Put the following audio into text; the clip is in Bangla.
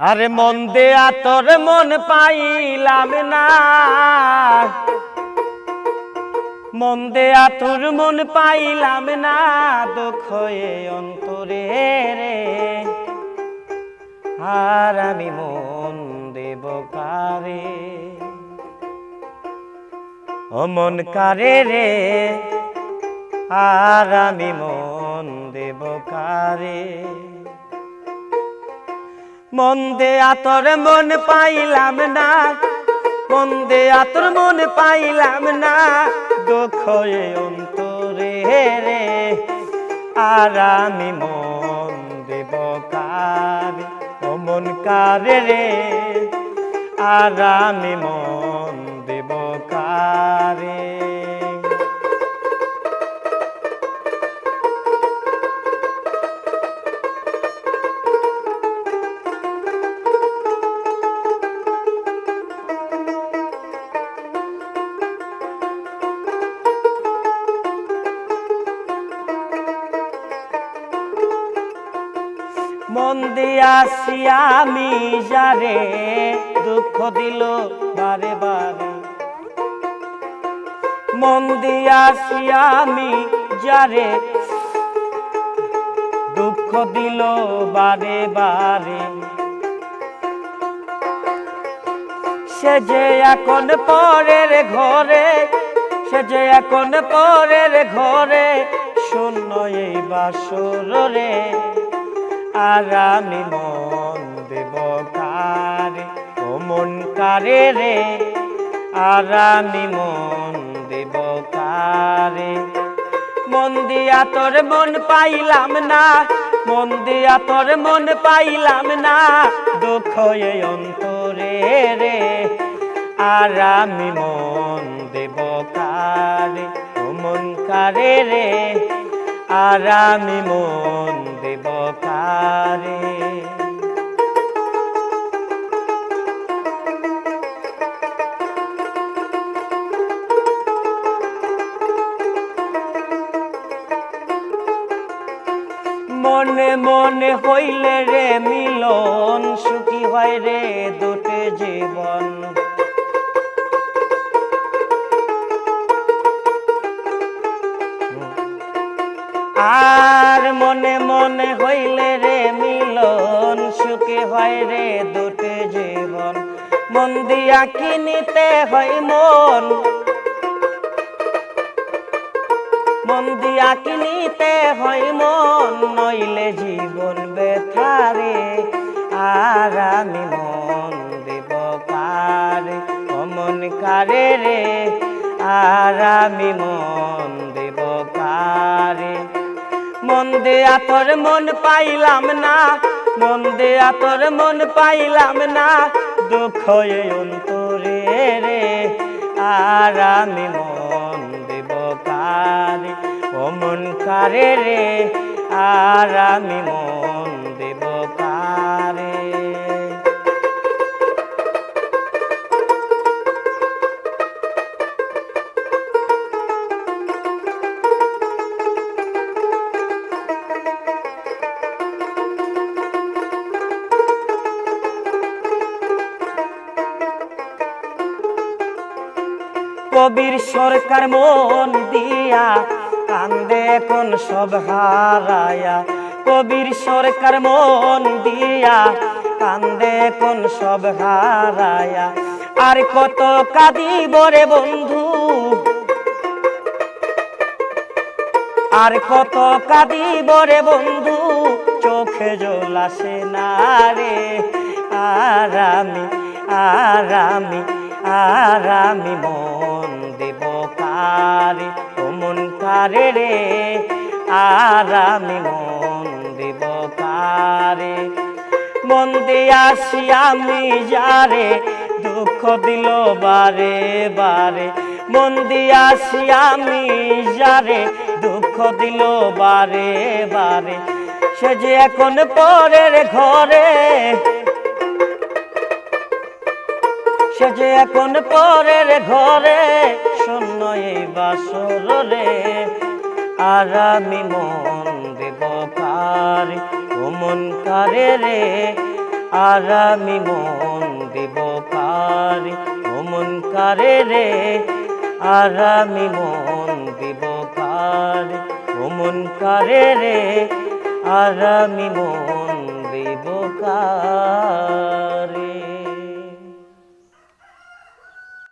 আরে মন দেয়া তোর মন পাইলাম না। মন দেয়া তোর মন পাইলাম না দুঃখ অন্তরে রে। আর আমি মন দেব কারে? ও মন কারে রে? আর আমি মন দেব কারে? মন দে আতর মন পাইলাম না। মন্দে আতর মন পাইলাম না। দুঃখ অন্তরে রে, আর আমি মন দেব কারে? মন কারে রে, আর আমি মন মন দিয়াছি আমি যারে, দুঃখ দিল বারে বারে। মন দিয়াছি আমি যারে, দুঃখ দিল বারে বারে। সে যে এখন পরের ঘরে, সে যে এখন পরের ঘরে, শূন্য এই বাসর রে। আর আমি মন দেব কারে ও মন কারে রে? আর আমি মন দেব কারে মন দিয়া তোর মন পাইলাম না, মন দিয়া তোর মন পাইলাম না, দুঃখ এই অন্তরে রে। আর আমি মন দেব কারে ও মন কারে রে? আর আমি মন কারে মনে মনে হইলে রে মিলন সুখী হয় রে দুটে জীবন। আর মনে মনে হইলে রে মিলন, সুখী হয় রে দুটে জীবন। মন দিয়া কিনিতে হয় মন? মন দিয়া কিনিতে হয় মন? নইলে জীবন বেথারে আর আমি মন দেব কারে অমন কারে রে, আর আমি মন দেব কারে মন দেয়া তোর মন পাইলাম না, মন দেয়া তোর মন পাইলাম না, দুঃখ অন্তরে রে, আর আমি মন দেব কারে? ও মন কারে রে, আর আমি মন দেব কবির সরকার মন দিয়া কান্দে কোন সব হারায়া। কবির সরকার মন দিয়া কান্দে কোন সব হারায়া। আর কত কাঁদিব রে বন্ধু? আর কত কাঁদিব রে বন্ধু? চোখে জল আসে না রে। আর আমি আর আমি আর আমি মন কারে ও মন কারে রে? আর আমি মন দেব কারে? মন দিয়াছি আমি যারে, দুঃখ দিল বারে বারে। মন দিয়াছি আমি যারে, দুঃখ দিল বারে বারে। সে যে এখন পরের ঘরে, সে যে এখন পরের ঘরে। শূন্য এই বাসর রে। আর আমি মন দেব কারে মন কারে রে? আর আমি মন দিব কারে মন কারে রে? আর আমি মন দিব কারে মন কারে রে? আর আমি মন দিব কারে।